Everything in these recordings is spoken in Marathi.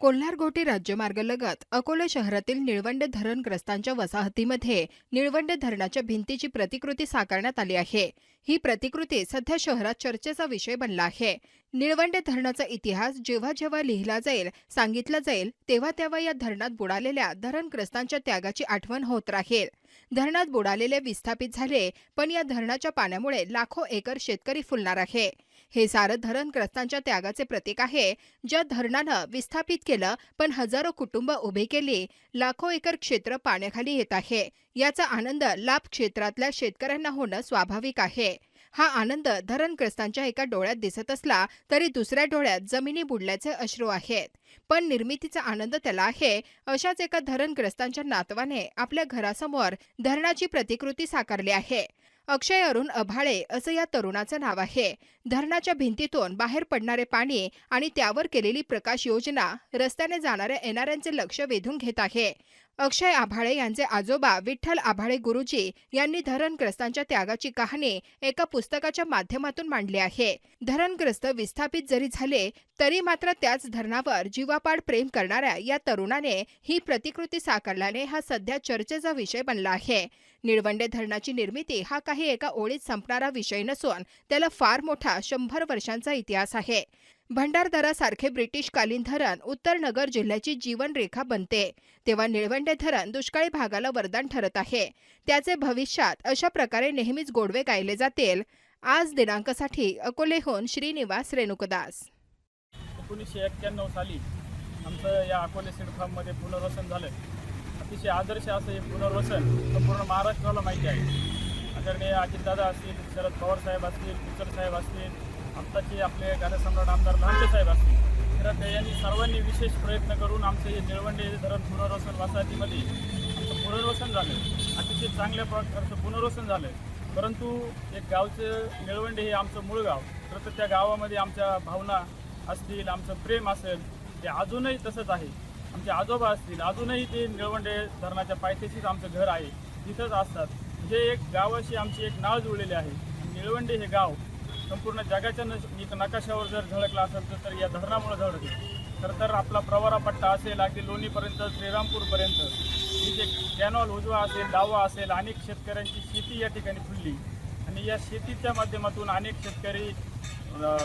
कोल्हारघोटी राज्यमार्गालगत अकोले शहरातील निळवंड धरणग्रस्तांच्या वसाहतीमध्ये निळवंड धरणाच्या भिंतीची प्रतिकृती साकारण्यात आली आहे. ही प्रतिकृती सध्या शहरात चर्चेचा विषय बनला आहे. निळवंडे धरणाचा इतिहास जेव्हा जेव्हा लिहिला जाईल सांगितला जाईल तेव्हा तेव्हा या धरणात बुडालेल्या धरणग्रस्तांच्या त्यागाची आठवण होत राहील. धरणात बुडालेले विस्थापित झाले पण या धरणाच्या पाण्यामुळे लाखो एकर शेतकरी फुलणार आहे. हे सारं धरणग्रस्तांच्या त्यागाचे प्रतीक आहे ज्या धरणानं विस्थापित केलं पण हजारो कुटुंब उभे केली लाखो एकर क्षेत्र पाण्याखाली येत आहे. याचा आनंद लाभ क्षेत्रातल्या शेतकऱ्यांना होणं स्वाभाविक आहे. हा आनंद धरणग्रस्तांच्या एका डोळ्यात दिसत असला तरी दुसऱ्या डोळ्यात जमिनी बुडल्याचे अश्रू आहेत. पण निर्मितीचा आनंद त्याला आहे. अशाच एका धरणग्रस्तांच्या नातवाने आपल्या घरासमोर धरणाची प्रतिकृती साकारली आहे. अक्षय अरुण अभाळे असं या तरुणाचं नाव आहे. धरणाच्या भिंतीतून बाहेर पडणारे पाणी आणि त्यावर केलेली प्रकाश योजना रस्त्याने जाणाऱ्या येणाऱ्यांचे लक्ष वेधून घेत आहे. अक्षय आभाळे यांचे आजोबा विठ्ठल आभाळे गुरुजी यांनी धरणग्रस्तांच्या त्यागाची कहाणी एका पुस्तकाच्या माध्यमातून मांडली आहे. धरणग्रस्त विस्थापित जरी झाले तरी मात्र त्याच धरणावर जीवापाड प्रेम करणाऱ्या या तरुणाने ही प्रतिकृती साकारल्याने हा सध्या चर्चेचा विषय बनला आहे. निळवंडे धरणाची निर्मिती हा काही एका ओळीत संपणारा विषय नसून त्याला फार मोठा शंभर वर्षांचा इतिहास आहे. भंडारदरासारखे ब्रिटिशकालीन धरण उत्तर नगर जिल्ह्याची जीवनरेखा बनते. तेव्हा निळवंडे धरण दुष्काळी भागाला वरदान ठरत आहे. त्याचे भविष्यात अशा प्रकारे नेहमीच गोडवे गायले जातील. आज दिनांकासाठी अकोलेहून श्रीनिवास रेणुकदास. एकोणीसशे एक्क्याण्णव साली आमचं या अकोले सीड फार्ममध्ये पुनर्वसन झालं. अतिशय आदर्श असं हे पुनर्वसन संपूर्ण महाराष्ट्राला माहिती आहे. आदरणीय अजितदादा असतील शरद पवार साहेब असतील साहेब असतील आत्ताचे आपले कार्यसम्राट आमदार लहानटे साहेब असतील. तर यांनी सर्वांनी विशेष प्रयत्न करून आमचं हे निळवंडे धरण पुनर्वसन वसाहतीमध्ये आमचं पुनर्वसन झालं अतिशय चांगल्या प्रकारचं पुनर्वसन झालं परंतु एक गावचं निळवंडे हे आमचं मूळ गाव. तर त्या गावामध्ये आमच्या भावना असतील आमचं प्रेम असेल ते अजूनही तसंच आहे. आमचे आजोबा असतील अजूनही ते निळवंडे धरणाच्या पायथ्याशीच आमचं घर आहे. तिथंच असतात. जे एक गावाशी आमची एक नाळ जुळलेली आहे. निळवंडे हे गाव संपूर्ण जगाच्या न एक नकाशावर जर झळकला असेल तर- या धरणामुळे झळकते खरं तर आपला प्रवारा पट्टा असेल अगदी लोणीपर्यंत श्रीरामपूरपर्यंत ही जे कॅनॉल उजवा असेल डावा असेल अनेक शेतकऱ्यांची शेती या ठिकाणी फुलली. आणि या शेतीच्या माध्यमातून अनेक शेतकरी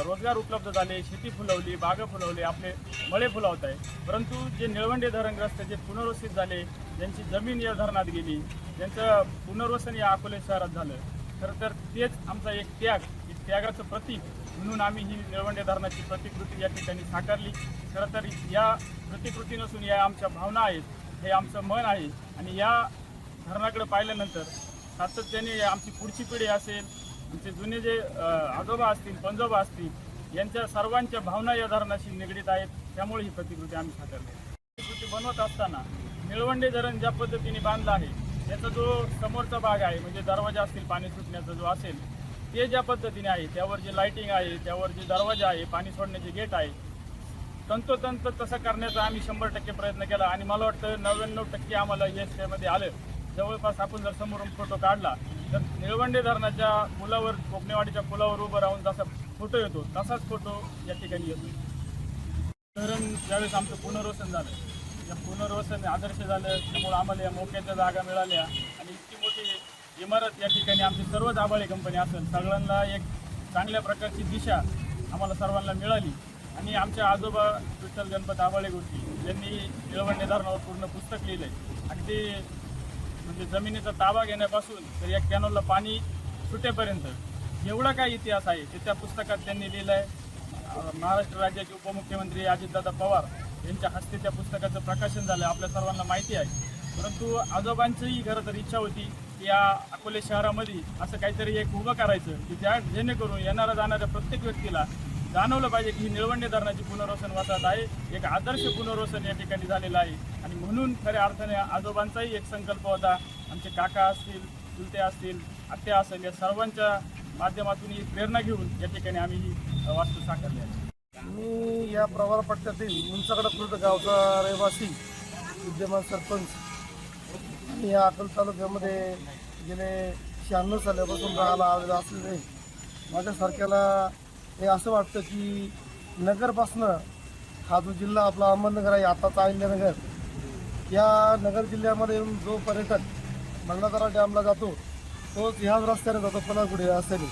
रोजगार उपलब्ध झाले शेती फुलवली बागं फुलवली आपले मळे फुलवत आहे परंतु जे निळवंडे धरणग्रस्त जे पुनर्वसित झाले ज्यांची जमीन या धरणात गेली ज्यांचं पुनर्वसन या अकोले शहरात झालं खरं तर तेच आमचा एक त्याग. त्यागाचं प्रतीक म्हणून आम्ही ही निळवंडे धरणाची प्रतिकृती या ठिकाणी साकारली. खरं तर या प्रतिकृती नसून या आमच्या भावना आहेत हे आमचं मन आहे. आणि या धरणाकडे पाहिल्यानंतर सातत्याने आमची पुढची पिढी असेल आमचे जुने जे आजोबा असतील पंजोबा असतील यांच्या सर्वांच्या भावना या धरणाशी निगडीत आहेत. त्यामुळे ही प्रतिकृती आम्ही साकारली. प्रतिकृती बनवत असताना निळवंडे धरण ज्या पद्धतीने बांधलं आहे त्याचा जो समोरचा भाग आहे म्हणजे दरवाजा असतील पाणी सुटण्याचा जो असेल ते ज्या पद्धतीने आहे त्यावर जे लाईटिंग आहे त्यावर जे दरवाजा आहे पाणी सोडण्याचे गेट आहे तंतोतंत तसं करण्याचा आम्ही शंभर टक्के प्रयत्न केला आणि मला वाटतं नव्याण्णव टक्के आम्हाला यश त्यामध्ये आलं. जवळपास आपण जर समोरून फोटो काढला तर निळवंडे धरणाच्या पुलावर कोकणेवाडीच्या पुलावर उभं राहून जसा फोटो येतो तसाच फोटो या ठिकाणी येतो. धरण ज्यावेळेस आमचं पुनर्वसन झालं या पुनर्वसन आदर्श झालं त्यामुळे आम्हाला या मोक्याच्या जागा मिळाल्या आणि इतकी मोठी इमारत या ठिकाणी आमची सर्वच आबाळे कंपनी असेल. सगळ्यांना एक चांगल्या प्रकारची दिशा आम्हाला सर्वांना मिळाली. आणि आमच्या आजोबा विठ्ठल गणपत आबाळे गोष्टी यांनी निळवंडे धरणावर पूर्ण पुस्तक लिहिलं आहे अगदी म्हणजे जमिनीचा ताबा घेण्यापासून तर या कॅनोलला पाणी सुटेपर्यंत एवढा काय इतिहास आहे ते त्या पुस्तकात त्यांनी लिहिलं आहे महाराष्ट्र राज्याचे उपमुख्यमंत्री अजितदादा पवार यांच्या हस्ते त्या पुस्तकाचं प्रकाशन झालं. आपल्या सर्वांना माहिती आहे. परंतु आजोबांचीही खरं तर इच्छा होती या अकोले शहरामध्ये असं काहीतरी एक उभं करायचं की ज्या जेणेकरून येणाऱ्या जाणाऱ्या प्रत्येक व्यक्तीला जाणवलं पाहिजे की ही निळवंडे धरणाची पुनर्वसन वाचत आहे. एक आदर्श पुनर्वसन या ठिकाणी झालेलं आहे. आणि म्हणून खऱ्या अर्थाने आजोबांचाही एक संकल्प होता. आमचे काका असतील चुलते असतील आत्या असेल या सर्वांच्या माध्यमातून ही प्रेरणा घेऊन या ठिकाणी आम्ही ही वास्तू साकारली आहे. मी या प्रवारपट्ट्यातील पट्ट्यातील खुर्द गावचा रहिवासी विद्यमान सरपंच मी या अकोल तालुक्यामध्ये गेले शहाण्णव सालापासून राहायला आलेलं असलेले माझ्यासारख्याला हे असं वाटतं की नगरपासनं हा जो जिल्हा आपला अहमदनगर आहे आताचा अहिल्यानगर या नगर जिल्ह्यामध्ये येऊन जो पर्यटक भंडारा डॅमला जातो तोच ह्याच रस्त्याने जातो पलाकुडी रस्त्याने.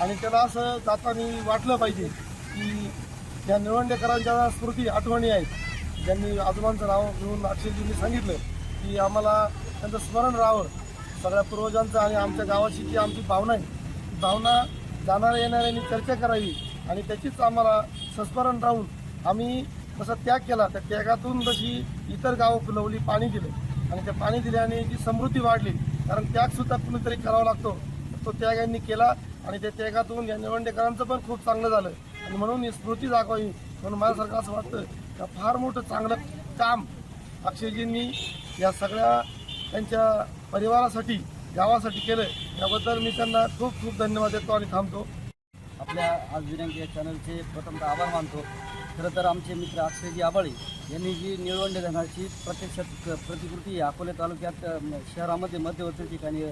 आणि त्याला असं जाताना वाटलं पाहिजे की या निळवंडेकरांच्या स्मृती आठवणी आहेत. ज्यांनी आजोबांचं नाव घेऊन अक्षयजींनी सांगितलं की आम्हाला त्यांचं स्मरण राहावं. सगळ्या पूर्वजांचं आणि आमच्या गावाची जी आमची भावना आहे ती भावना जाणाऱ्या येणाऱ्यांनी चर्चा करावी आणि त्याचीच आम्हाला संस्मरण राहून आम्ही जसा त्याग केला त्या त्यागातून जशी इतर गावं फुलवली पाणी दिलं. आणि त्या पाणी दिल्याने जी समृद्धी वाढली कारण त्यागसुद्धा कुणीतरी करावा लागतो. तो त्याग यांनी केला आणि त्या त्यागातून या निवंडेकरांचं पण खूप चांगलं झालं. आणि म्हणून ही स्मृती दाखवावी म्हणून माझ्यासारखं असं वाटतं का फार मोठं चांगलं काम अक्षयजींनी या सगळ्या त्यांच्या परिवारासाठी गावासाठी केलं याबद्दल मी त्यांना खूप खूप धन्यवाद देतो आणि थांबतो. आपल्या आज विनंती या चॅनलचे प्रथमतः आभार मानतो. खरं तर आमचे मित्र अक्षयजी आबाळे यांनी जी निळवंडे धरणाची प्रत्यक्षात प्रतिकृती अकोले तालुक्यात शहरामध्ये मध्यवर्ती ठिकाणी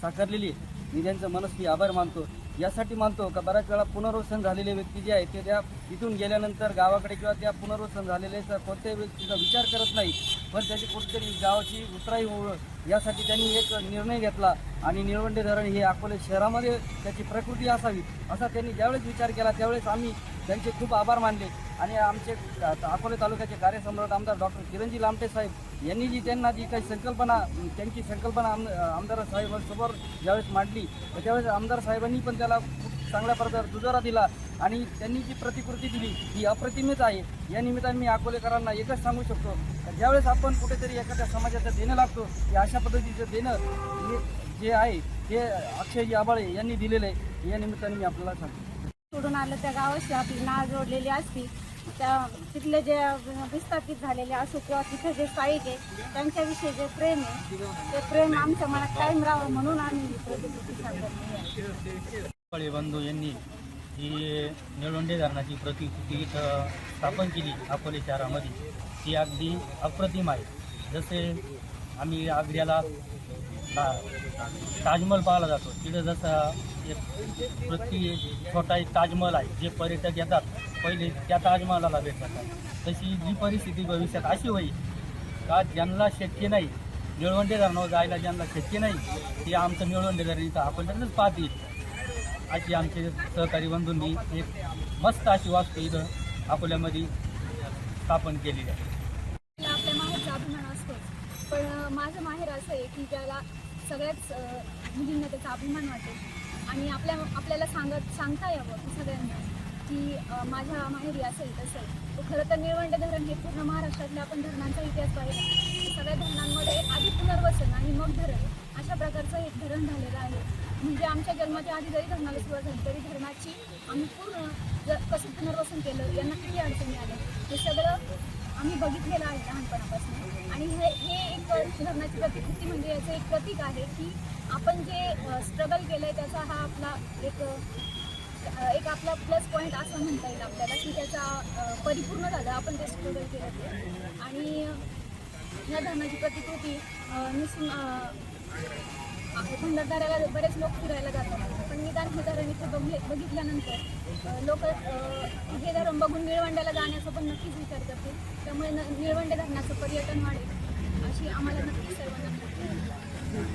साकारलेली आहे. मी त्यांचं मनस्वी आभार मानतो. यासाठी मानतो का बऱ्याच वेळा पुनर्वसन झालेले व्यक्ती जे आहेत ते त्या इथून गेल्यानंतर गावाकडे किंवा त्या पुनर्वसन झालेल्याचा कोणत्याही व्यक्तीचा विचार करत नाही. पण त्याची कुठेतरी गावाची उतराई होऊ यासाठी त्यांनी एक निर्णय घेतला आणि निळवंडे धरण हे अकोले शहरामध्ये त्याची प्रकृती असावी असा त्यांनी ज्यावेळेस विचार केला त्यावेळेस आम्ही त्यांचे खूप आभार मानले. आणि आमचे अकोले तालुक्याचे कार्यसम्राट आमदार डॉक्टर किरणजी लामटे साहेब यांनी जी त्यांना जी काही संकल्पना त्यांची संकल्पना आम आमदार साहेबांसमोर ज्यावेळेस मांडली तर त्यावेळेस आमदार साहेबांनी पण त्याला खूप चांगल्या प्रकारे दुजोरा दिला आणि त्यांनी जी प्रतिकृती दिली ही अप्रतिमच आहे. या निमित्ताने मी अकोलेकरांना एकच सांगू शकतो ज्यावेळेस आपण कुठेतरी एखाद्या समाजाचं देणं लागतो की अशा पद्धतीचं देणं हे जे आहे ते अक्षयजी आबाळे यांनी दिलेलं आहे. या निमित्ताने मी आपल्याला सांगतो. सोडून आलं त्या गावाशी आपली नाळ जोडलेली असती. त्या तिथले जे विस्थापित झालेले असो किंवा तिथे जे स्थायिक आहे त्यांच्याविषयी जे प्रेम आहे ते प्रेम आमच्या मनात कायम राहावं म्हणून आम्ही बंधू यांनी ही निळवंडे धरणाची प्रतिकृती इथं स्थापन केली अकोले शहरामध्ये. ती अगदी अप्रतिम आहे. जसे आम्ही आग्र्याला ताजमहल पाहायला जातो. तिथं जसं एक प्रति छोटा एक ताजमहल आहे जे पर्यटक येतात पहिले त्या ताजमहलाला भेटतात. तशी जी परिस्थिती भविष्यात अशी होईल का ज्यांना शक्य नाही निळवंडे धरणावर जायला ज्यांना शक्य नाही ते आमचं निळवंडे धरण इथं आपण पाहतील. अशी आमचे सहकारी बंधूंनी एक मस्त अशी वास्तू इथं अकोल्यामध्ये स्थापन केलेली आहे. आपल्या माहेरचा अभिमान असतोच. पण माझं माहेर असं आहे की ज्याला सगळ्याच मुलींना त्याचा अभिमान वाटेल. आणि आपल्या आपल्याला सांगत सांगता यावं की सगळ्यांना की माझ्या माहेरी असेल तसं तो खरं तर निळवंडे धरण हे पूर्ण महाराष्ट्रातल्या आपण धरणांचा इतिहास पाहिला. की सगळ्या धरणांमध्ये आधी पुनर्वसन आणि मग धरण अशा प्रकारचं एक धरण झालेलं आहे. म्हणजे आमच्या जन्माच्या आधी जरी धरणाला सुरुवात झाली तरी धरणाची आम्ही पूर्ण जर कसं पुनर्वसन केलं यांना किती अडचणी आल्या? हे सगळं आम्ही बघितलेलं आहे लहानपणापासून. आणि हे हे एक धर्माची प्रतिकृती म्हणजे याचं एक प्रतीक आहे की आपण जे स्ट्रगल केलं आहे त्याचा हा आपला एक एक आपला प्लस पॉईंट असं म्हणता येईल आपल्याला की त्याचा परिपूर्ण झाला. आपण ते स्ट्रगल केलं ते. आणि या धर्माची प्रतिकृती मी निसून भंडारदाराला बरेच लोक फिरायला जातात. पण निदान हे धरण बघले बघितल्यानंतर लोक हे धरण बघून निळवंड्याला जाण्याचा पण नक्कीच विचार करतील त्यामुळे न निळवंडे धरणाचं पर्यटन वाढेल अशी आम्हाला नक्कीच सर्वांना